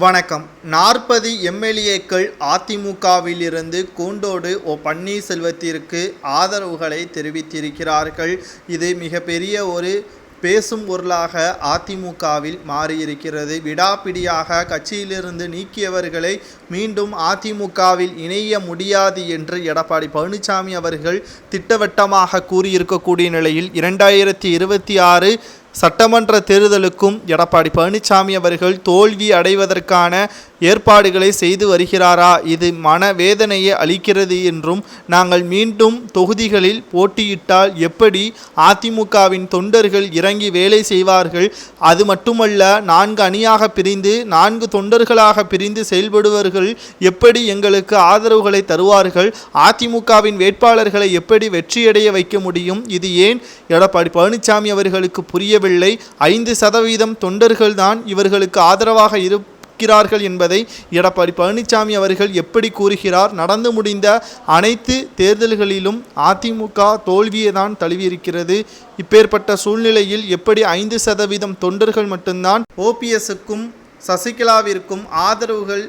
வணக்கம். நாற்பது எம்எல்ஏக்கள் அதிமுகவிலிருந்து கூண்டோடு ஓ பன்னீர்செல்வத்திற்கு ஆதரவுகளை தெரிவித்திருக்கிறார்கள். இது மிகப்பெரிய ஒரு பேசும் பொருளாக அதிமுகவில் மாறியிருக்கிறது. விடாப்பிடியாக கட்சியிலிருந்து நீக்கியவர்களை மீண்டும் அதிமுகவில் இணைய முடியாது என்று எடப்பாடி பழனிசாமி அவர்கள் திட்டவட்டமாக கூறியிருக்கக்கூடிய நிலையில் இரண்டாயிரத்தி இருபத்தி ஆறு சட்டமன்ற தேர்தலுக்கும் எடப்பாடி பழனிசாமி அவர்கள் தோல்வி அடைவதற்கான ஏற்பாடுகளை செய்து வருகிறாரா? இது மனவேதனையை அளிக்கிறது என்றும் நாங்கள் மீண்டும் தொகுதிகளில் போட்டியிட்டால் எப்படி அதிமுகவின் தொண்டர்கள் இறங்கி வேலை செய்வார்கள்? அது மட்டுமல்ல நான்கு அணியாக பிரிந்து நான்கு தொண்டர்களாக பிரிந்து செயல்படுவர்கள் எப்படி எங்களுக்கு ஆதரவுகளை தருவார்கள்? அதிமுகவின் வேட்பாளர்களை எப்படி வெற்றியடைய வைக்க முடியும்? இது ஏன் எடப்பாடி பழனிசாமி அவர்களுக்கு புரிய முடியவில்லை ஐந்து சதவீதம் தொண்டர்கள்தான் இவர்களுக்கு ஆதரவாக இருக்கிறார்கள் என்பதை எடப்பாடி பழனிசாமி அவர்கள் எப்படி கூறுகிறார்? நடந்து முடிந்த அனைத்து தேர்தல்களிலும் அதிமுக தோல்வியை தான் தழுவியிருக்கிறது. இப்பேற்பட்ட சூழ்நிலையில் எப்படி ஐந்து சதவீதம் தொண்டர்கள் மட்டும்தான் ஓபிஎஸ்க்கும் சசிகலாவிற்கும் ஆதரவுகள்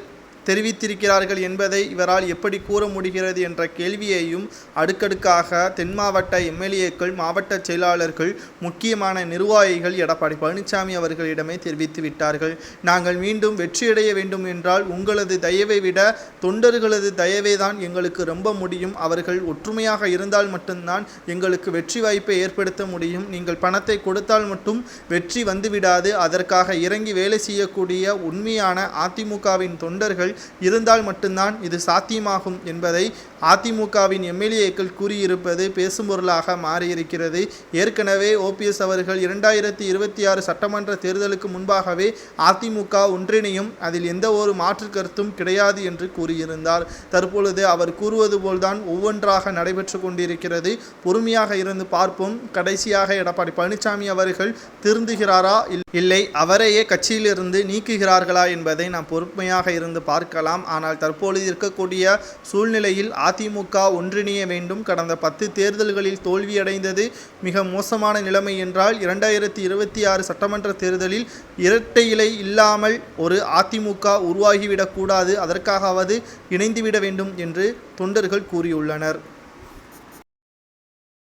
தெரிவித்திருக்கிறார்கள் என்பதை இவரால் எப்படி கூற முடிகிறது என்ற கேள்வியையும் அடுக்கடுக்காக தென் மாவட்ட எம்எல்ஏக்கள் மாவட்ட செயலாளர்கள் முக்கியமான நிர்வாகிகள் எடப்பாடி பழனிசாமி அவர்களிடமே தெரிவித்து விட்டார்கள். நாங்கள் மீண்டும் வெற்றியடைய வேண்டும் என்றால் உங்களது தயவை விட தொண்டர்களது தயவே தான் எங்களுக்கு ரொம்ப முடியும். அவர்கள் ஒற்றுமையாக இருந்தால் மட்டும்தான் எங்களுக்கு வெற்றி வாய்ப்பை ஏற்படுத்த முடியும். நீங்கள் பணத்தை கொடுத்தால் மட்டும் வெற்றி வந்துவிடாது. அதற்காக இறங்கி வேலை செய்யக்கூடிய உண்மையான அதிமுகவின் தொண்டர்கள் இருந்தால் மட்டும்தான் இது சாத்தியமாகும் என்பதை அதிமுகவின் எம்எல்ஏக்கள் கூறியிருப்பது பேசும் பொருளாக மாறியிருக்கிறது. ஏற்கனவே ஓபிஎஸ் அவர்கள் இரண்டாயிரத்தி இருபத்தி ஆறு சட்டமன்ற தேர்தலுக்கு முன்பாகவே அதிமுக ஒன்றிணையும் அதில் எந்த ஒரு மாற்று கருத்தும் கிடையாது என்று கூறியிருந்தார். தற்பொழுது அவர் கூறுவது போல்தான் ஒவ்வொன்றாக நடைபெற்று கொண்டிருக்கிறது. பொறுமையாக இருந்து பார்ப்போம். கடைசியாக எடப்பாடி பழனிசாமி அவர்கள் திருந்துகிறாரா இல்லை அவரையே கட்சியிலிருந்து நீக்குகிறார்களா என்பதை நாம் பொறுமையாக இருந்து பார்க்கலாம். ஆனால் தற்பொழுது இருக்கக்கூடிய சூழ்நிலையில் அதிமுக ஒன்றிணைய வேண்டும். கடந்த பத்து தேர்தல்களில் தோல்வியடைந்தது மிக மோசமான நிலைமை என்றால் இரண்டாயிரத்தி இருபத்தி ஆறு சட்டமன்ற தேர்தலில் இரட்டை இலை இல்லாமல் ஒரு அதிமுக உருவாகிவிடக்கூடாது. அதற்காகவது இணைந்துவிட வேண்டும் என்று தொண்டர்கள் கூறியுள்ளனர்.